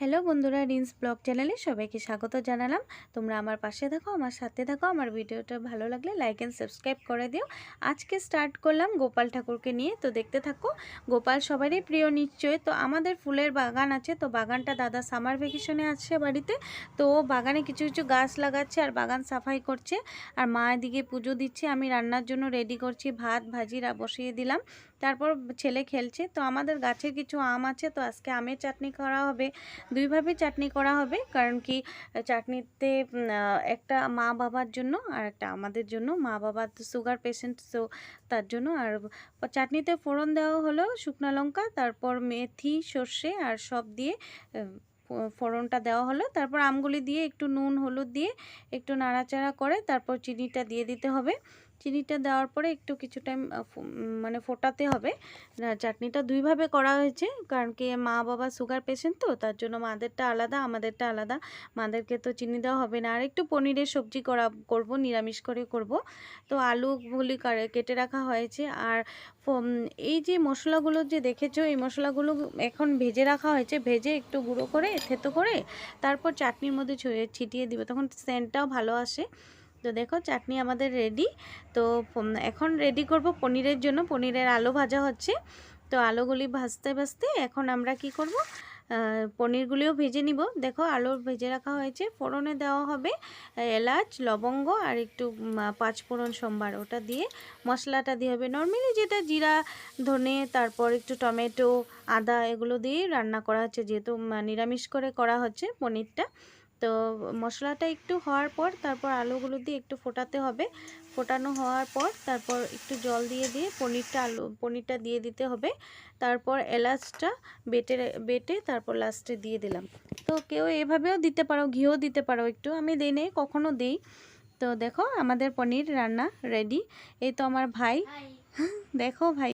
Hello বন্ধুরা, rinse blog চ্যানেলে সবাইকে স্বাগত জানালাম। তোমরা আমার পাশে থাকো, আমার সাথে থাকো, আমার ভিডিওটা ভালো লাগলে লাইক অ্যান্ড সাবস্ক্রাইব করে দিও। আজকে স্টার্ট করলাম গোপাল ঠাকুরকে নিয়ে, তো দেখতে থাকো, গোপাল সবারই প্রিয় নিশ্চয় তো আমাদের ফুলের বাগান আছে, তো বাগানটা দাদা সামার ভ্যাকেশনে আছে বাড়িতে, তো বাগানে কিছু কিছু গাছ লাগাচ্ছে আর বাগান সাফাই করছে। আর মা এদিকে পুজো দিচ্ছে, আমি রান্নার জন্য রেডি করছি ভাত ভাজিরা বসিয়ে দিলাম। তারপর ছেলে খেলছে, তো আমাদের গাছে কিছু আম আছে, তো আজকে আমের চাটনি করা হবে। দুইভাবে চাটনি করা হবে। কারণ কি, চাটনিতে একটা মা বাবার জন্য আর একটা আমাদের জন্য। মা বাবা সুগার পেশেন্ট তো তার জন্য। আর চাটনিতে ফোড়ন দেওয়া হলো শুকনো লঙ্কা, তারপর মেথি, সর্ষে আর সব দিয়ে ফোড়নটা দেওয়া হলো। তারপর আমগুলি দিয়ে একটু নুন, হলুদ দিয়ে একটু নাড়াচাড়া করে তারপর চিনিটা দিয়ে দিতে হবে। চিনিটা দেওয়ার পরে একটু কিছু টাইম মানে ফোটাতে হবে। চাটনিটা দুইভাবে করা হয়েছে, কারণ কি মা বাবা সুগার পেশেন্ট তো, তার জন্য মাদেরটা আলাদা, আমাদেরটা আলাদা। মাদেরকে তো চিনি দেওয়া হবে না। আর একটু পনিরের সবজি করা, করব, নিরামিষ করে করব। তো আলুগুলি কেটে রাখা হয়েছে। আর এই যে মশলাগুলো যে দেখেছ, এই মশলাগুলো এখন ভেজে রাখা হয়েছে। ভেজে একটু গুঁড়ো করে, থেতো করে, তারপর চাটনির মধ্যে ছড়িয়ে- ছিটিয়ে দিব। তখন সেন্টটাও ভালো আসে। তো দেখো চাটনি আমাদের রেডি তো এখন রেডি করব পনিরের জন্য। পনিরের আলু ভাজা হচ্ছে। তো আলুগুলি ভাজতে ভাজতে এখন আমরা কি করব? পনিরগুলিও ভেজে নিব। দেখো আলু ভেজে রাখা হয়েছে। ফোড়নে দেওয়া হবে এলাচ লবঙ্গ আর একটু উম, পাঁচ ফোড়ন সোমবার। ওটা দিয়ে মশলাটা দিয়ে হবে নর্মালি যেটা জিরা ধনে তারপর একটু টমেটো আদা এগুলো দিয়ে রান্না করা হচ্ছে। যেহেতু নিরামিষ করে করা হচ্ছে পনিরটা। তো মশলাটা একটু হওয়ার পর তারপর আলুগুলো দিয়ে একটু ফোটাতে হবে। ফোটানো হওয়ার পর তারপর একটু জল দিয়ে দিয়ে পনিরটা আলু পনিরটা দিয়ে দিতে হবে। তারপর এলাচটা বেটে বেটে তারপর লাস্টে দিয়ে দিলাম। তো কেউ এভাবেও দিতে পারো ঘিও দিতে পারো একটু। আমি দিই নেই কখনও দিই। তো দেখো আমাদের পনির রান্না রেডি। এই তো আমার ভাই। দেখো ভাই।